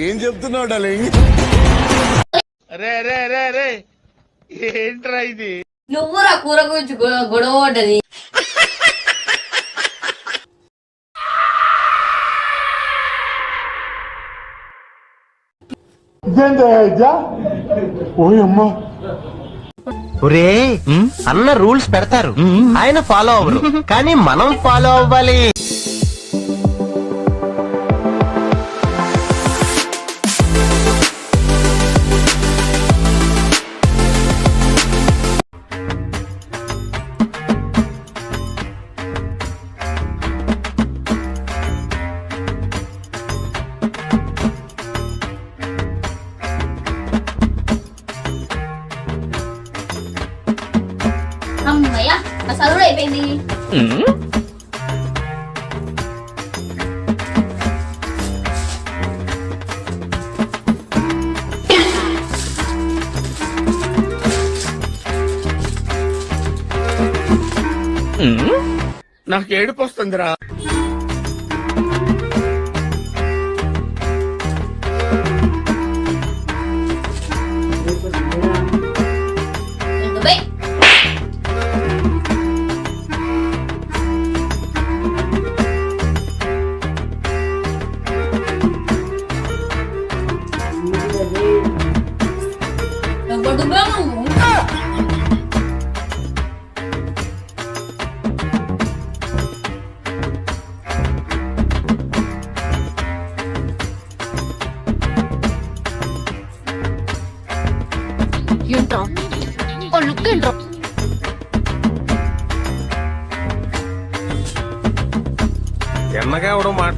ఏం చెప్తున్నావు రే రే రే రే. ఏంట్రా ఇది? నువ్వు రా కూర గురించి గొడవ పడ్డది. ఒరే అన్న రూల్స్ పెడతారు. ఆయన ఫాలో అవ్వరు. కానీ మనం ఫాలో అవ్వాలి. చదువు అయిపోయింది నాకు ఏడుపు వస్తుందిరా.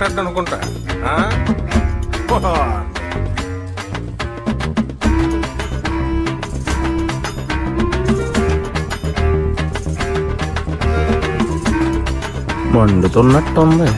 ఎవడో అనుకుంటా ఆ? మండుతున్నట్టుంది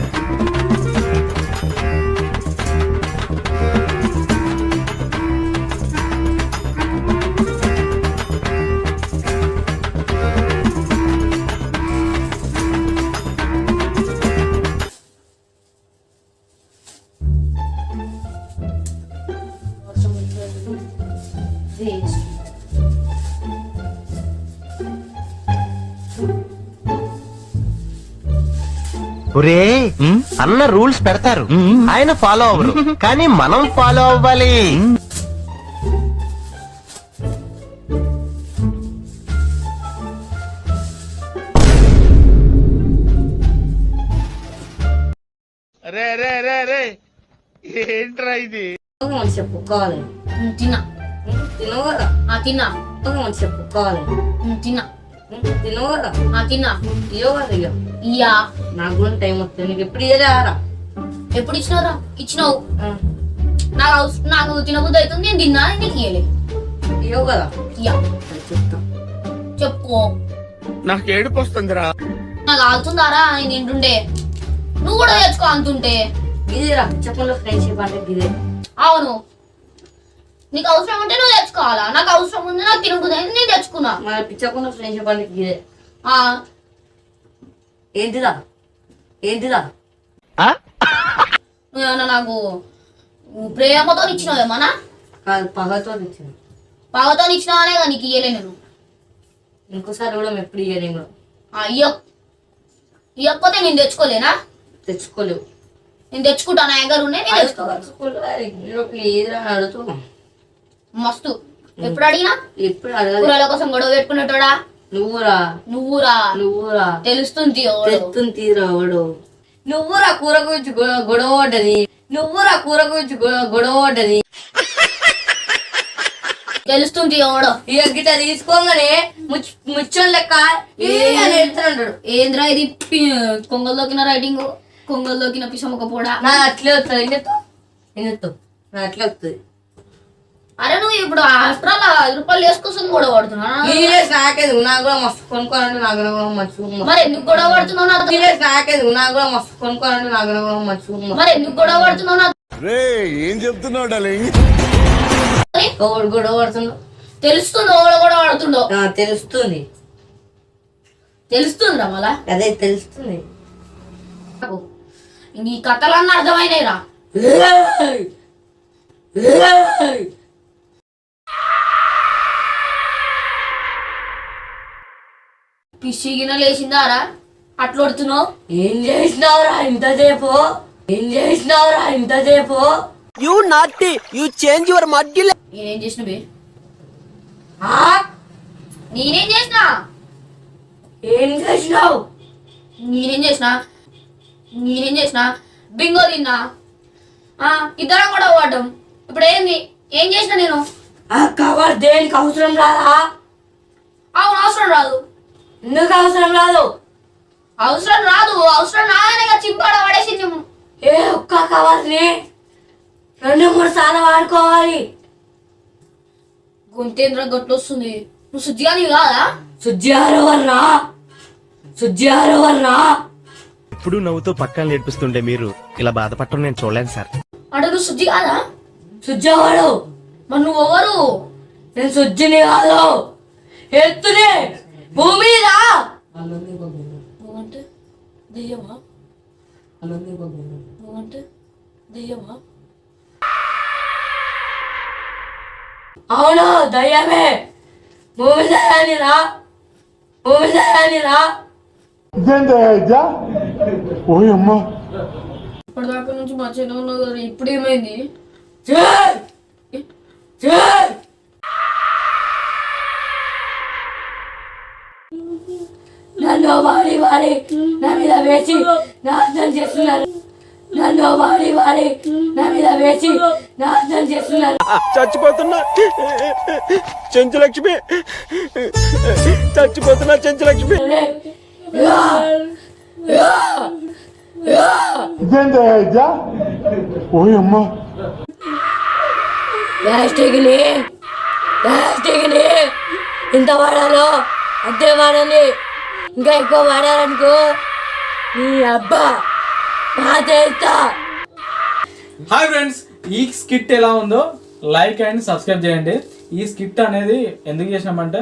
ఒరే అన్న రూల్స్ పెడతారు. ఆయన ఫాలో అవ్వరు. కానీ మనం ఫాలో అవ్వాలి. రే రే రే రే ఏంట్రా ఇది? ఒక మంచి చెప్పు కావాలి. తిన్నా. తినవు కదా? తిన్నా. చెప్పు కావాలి. తిన్నా. తినవు కదా ఆ తిన్నా. ఇయ్యో కదా ఇయ్యో ఇయ్యా. నాకు కూడా టైం వస్తుంది. నీకు ఎప్పుడు ఇయ్యలేరా ఎప్పుడు ఇచ్చినావురా? ఇచ్చినావు. నాకు అవస- నాకు తినబుద్ధి అవుతుంది నేను తిన్నా నీకు ఇయ్యలే. ఇయ్యవు కదా? ఇయ్యా. చెప్తా. చెప్పుకో. నాకు ఏడుపు వస్తుందిరా. నాకు ఆగుతుందారా నేను తింటుండే నువ్వు కూడా తెచ్చుకో అంటుంటే ఇదేరా చెప్పండి ఫ్రెండ్షిప్ అంటే ఇదే. అవును. నీకు అవసరం ఉంటే నువ్వు తెచ్చుకోవాలా? నాకు అవసరం ఉంది నాకు అయింది నేను తెచ్చుకున్నా. మన పిచ్చకుండా ఫ్రెండ్షిప్ అంటే ఇదే. ఆ, ఏంటిదా? ఏంటిదా? నువ్వేమన్నా నాకు ప్రేమతో ఇచ్చినావేమన్నా కాదు పగతో ఇచ్చింది పగతో ఇచ్చినావనే కానీ నీకు ఇయ్యలే నేను? ఇంకోసారి కూడా మేము ఎప్పుడు ఇయ్యలేము కూడా ఆ, ఇయ్యకపోతే నేను తెచ్చుకోలేనా? తెచ్చుకోలేవు. నేను తెచ్చుకుంటా నా దగ్గర ఉన్నాయి నేను తెచ్చుకోవాలి ఏదిరా అని అడుగుతూ మస్తు. ఎప్పుడు అడిగినా? ఎప్పుడు కూరల కోసం గొడవ పెట్టుకునేటోడా నువ్వురా. నువ్వురా. నువ్వురా. తెలుస్తుంది వాడు నువ్వురా కూర గురించి గొడవ పడ్డది. నువ్వురా కూర గురించి గొడవ పడ్డది. తెలుస్తుంది ఎవడో? ఇక గిట్ట తీసుకోగానే ముచ్ ముచ్చం లెక్క ఏ అని వెళ్తున్నాడు. ఏంద్రా ఇది కొంగల్లోకిన రైటింగ్? కొంగల్లోకిన పిసముక పోడా? నా అట్లే వస్తుంది ఎన్నెత్తు ఎన్నెత్తు నా అట్లే వస్తుంది అరే నువ్వు ఇప్పుడు ఆఫ్టర్ ఆల్ ఐదు రూపాయలు వేసుకొస్తుంది గొడవ పడుతున్నా నీలేసి నాకేది నాకు కూడా మస్తు కొనుక్కోవాలంటే నాకు కూడా మంచిగా. మరి ఎందుకు గొడవ పడుతున్నావు నాతో? నీలేసి నాకేది నాకు కూడా మస్తు కొనుక్కోవాలంటే నాకు కూడా మంచిగా. మరి ఎందుకు గొడవ పడుతున్నావు నాతో? రే ఏం చెప్తున్నావు డాలింగ్ ఒకడు గొడవ పడుతున్నాడు తెలుస్తుందో ఓడ కూడా వాడుతుండో ఆ, తెలుస్తుంది. తెలుస్తుందిరా మళ్ళా? అదే తెలుస్తుంది. నాకు ఈ కథలన్నీ అర్థమైనాయిరా. పిసిగిన లేచిందారా అట్లా కొడుతున్నావు? ఏం చేసినావురా ఇంతసేపు ఏం చేసినావురా ఇంతసేపు You naughty! You change your muddy నేనేం చేసిన బే? ఆ? నేనేం చేసిన? ఏం చేసినావు? నేనేం చేసిన? నేనేం చేసిన? బింగో తిన్నా. ఆ, ఇద్దరం కూడా వాడటం ఇప్పుడు ఏంది? ఏం చేసిన నేను? ఆ కవర్ దేనికి అవసరం రాదా? అవును అవసరం రాదు. ఎందుకు అవసరం రాదు? అవసరం రాదు అవసరం రాదనే చింపాడ పడేసింది. ఏ ఒక్క కవర్ని రెండు మూడు సార్లు వాడుకోవాలి. గొంతేంద్ర గట్టు వస్తుంది. నువ్వు శుద్ధిగాని కాదా? సుజ్జారు వర్రా సుజ్జారు వర్రా ఎప్పుడు నవ్వుతూ పక్కన నేర్పిస్తుండే మీరు ఇలా బాధపడటం నేను చూడలేను సార్. అంటే నువ్వు శుద్ధి కాదా? సుజ్జవాడు? మరి నువ్వు ఎవరు నేను సుజ్జిని కాదు. ఎత్తునే! భూమి రా నువ్వంటే దెయ్యమా? నువ్వంటే దెయ్యమా? అవును దయ్యమే. భూమి దయాన్ని రా. భూమి దయాన్ని రా. ఇప్పటిదాకా నుంచి ఉన్నావు కదా ఇప్పుడు ఏమైంది చేయి నన్ను వాడి వాడి నా మీద వేసి నాశనం చేస్తున్నారు. నన్ను వాడి వాడి నా మీద వేసి నాశనం చేస్తున్నారు. చచ్చిపోతున్నా. చెంచులక్ష్మి. చచ్చిపోతున్నా చెంచులక్ష్మి! ప్లాస్టిక్ని ప్లాస్టిక్ని ఇంత వాడాలో? అంతే వాడండి ఇంకా ఎక్కువ వాడారనుకో నీ అబ్బా పాతేస్తా హాయ్ ఫ్రెండ్స్ ఈ స్కిట్ ఎలా ఉందో లైక్ అండ్ సబ్స్క్రైబ్ చేయండి. ఈ స్కిట్ అనేది ఎందుకు చేసినామంటే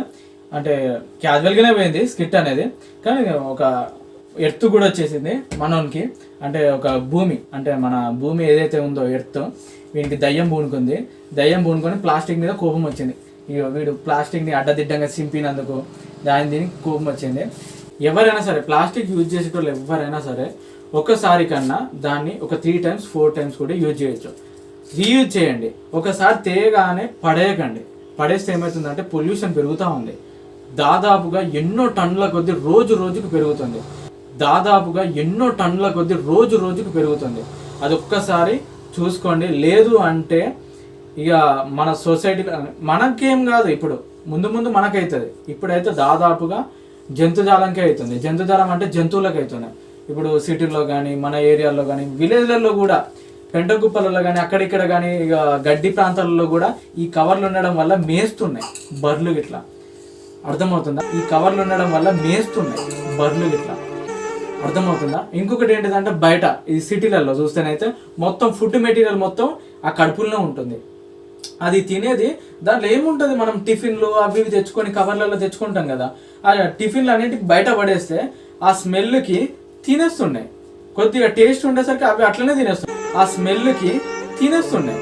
అంటే క్యాజువల్గానే పోయింది స్కిట్ అనేది. కానీ ఒక ఎర్త్ కూడా వచ్చేసింది మనోనికి. అంటే ఒక భూమి అంటే మన భూమి ఏదైతే ఉందో ఎర్త్ వీనికి దయ్యం పూనుకుంది. దయ్యం పూనుకొని ప్లాస్టిక్ మీద కోపం వచ్చింది. ఇగో వీడు ప్లాస్టిక్ని అడ్డదిడ్డంగా సింపినందుకు దాని దీనికి కోపం వచ్చింది. ఎవరైనా సరే ప్లాస్టిక్ యూజ్ చేసేటోళ్ళు ఎవరైనా సరే ఒక్కసారి కన్నా దాన్ని ఒక త్రీ టైమ్స్ ఫోర్ టైమ్స్ కూడా యూజ్ చేయొచ్చు. రీయూజ్ చేయండి. ఒకసారి తేగానే పడేయకండి. పడేస్తే ఏమవుతుందంటే పొల్యూషన్ పెరుగుతూ ఉంది. దాదాపుగా ఎన్నో టన్నుల కొద్ది రోజు రోజుకు పెరుగుతుంది. దాదాపుగా ఎన్నో టన్నుల కొద్ది రోజు రోజుకు పెరుగుతుంది. అది ఒక్కసారి చూసుకోండి. లేదు అంటే ఇక మన సొసైటీ మనకేం కాదు ఇప్పుడు. ముందు ముందు మనకైతుంది. ఇప్పుడైతే దాదాపుగా జంతుజాలంకే అవుతుంది జంతుజాలం అంటే జంతువులకు అవుతుంది ఇప్పుడు సిటీల్లో కానీ మన ఏరియాల్లో కానీ విలేజ్లలో కూడా పెంటకుప్పలలో కానీ అక్కడిక్కడ కానీ ఇక గడ్డి ప్రాంతాలలో కూడా ఈ కవర్లు ఉండడం వల్ల మేస్తున్నాయి బర్లు గిట్లా. అర్థమవుతుందా? ఈ కవర్లు ఉండడం వల్ల మేస్తున్నాయి బర్లు గిట్లా. అర్థమవుతుందా? ఇంకొకటి ఏంటిదంటే బయట ఈ సిటీలలో చూస్తేనైతే మొత్తం ఫుడ్ మెటీరియల్ మొత్తం ఆ కడుపులోనే ఉంటుంది. అది తినేది దాంట్లో ఏముంటుంది మనం టిఫిన్లు అవి ఇవి తెచ్చుకొని కవర్లలో తెచ్చుకుంటాం కదా ఆ టిఫిన్లు అన్నింటికి బయట పడేస్తే ఆ స్మెల్కి తినేస్తున్నాయి. కొద్దిగా టేస్ట్ ఉండేసరికి అవి అట్లనే తినేస్తున్నాయి. ఆ స్మెల్కి తినేస్తున్నాయి.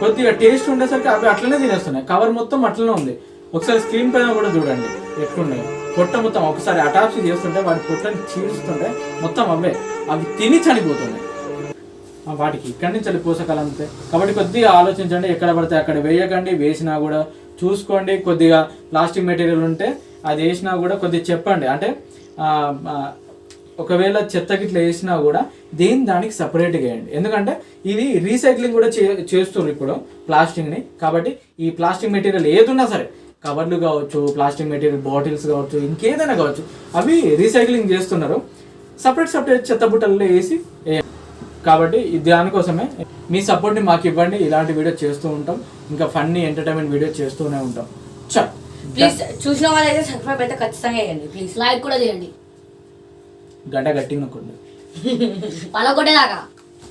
కొద్దిగా టేస్ట్ ఉండేసరికి అవి అట్లనే తినేస్తున్నాయి. కవర్ మొత్తం అట్లనే ఉంది. ఒకసారి స్క్రీన్ పైన కూడా చూడండి ఎట్లున్నాయి. పొట్ట మొత్తం ఒకసారి అటాప్సీ చేస్తుంటే వాటి పొట్టని చీల్స్తుంటే మొత్తం అవే. అవి తిని చనిపోతున్నాయి. వాటికి ఇక్కడి నుంచి వెళ్ళి పోషకాలు అంతే. కాబట్టి కొద్దిగా ఆలోచించండి ఎక్కడ పడితే అక్కడ వేయకండి వేసినా కూడా చూసుకోండి. కొద్దిగా ప్లాస్టిక్ మెటీరియల్ ఉంటే అది వేసినా కూడా కొద్దిగా చెప్పండి. అంటే ఒకవేళ చెత్తకి ఇట్లా వేసినా కూడా దేని దానికి సపరేట్గా వేయండి. ఎందుకంటే ఇది రీసైక్లింగ్ కూడా చే చేస్తున్నారు ఇప్పుడు ప్లాస్టిక్ని కాబట్టి ఈ ప్లాస్టిక్ మెటీరియల్ ఏదున్నా సరే కవర్లు కావచ్చు ప్లాస్టిక్ మెటీరియల్ బాటిల్స్ కావచ్చు ఇంకేదైనా కావచ్చు అవి రీసైక్లింగ్ చేస్తున్నారు. సపరేట్ సపరేట్ చెత్త బుట్టల్లో వేసి వేయండి. కాబట్టి ఈ దానికోసమే మీ సపోర్ట్ని మాకు ఇవ్వండి. ఇలాంటి వీడియో చేస్తూ ఉంటాం. ఇంకా ఫన్నీ ఎంటర్టైన్మెంట్ వీడియో చేస్తూనే ఉంటాం. చ. ప్లీజ్ చూసిన వాళ్ళైతే సబ్స్క్రైబ్ అయితే ఖచ్చితంగా వేయండి ప్లీజ్ లైక్ కూడా చేయండి. గంట గట్టిగా నొక్కండి. పలకొట్టేదాకా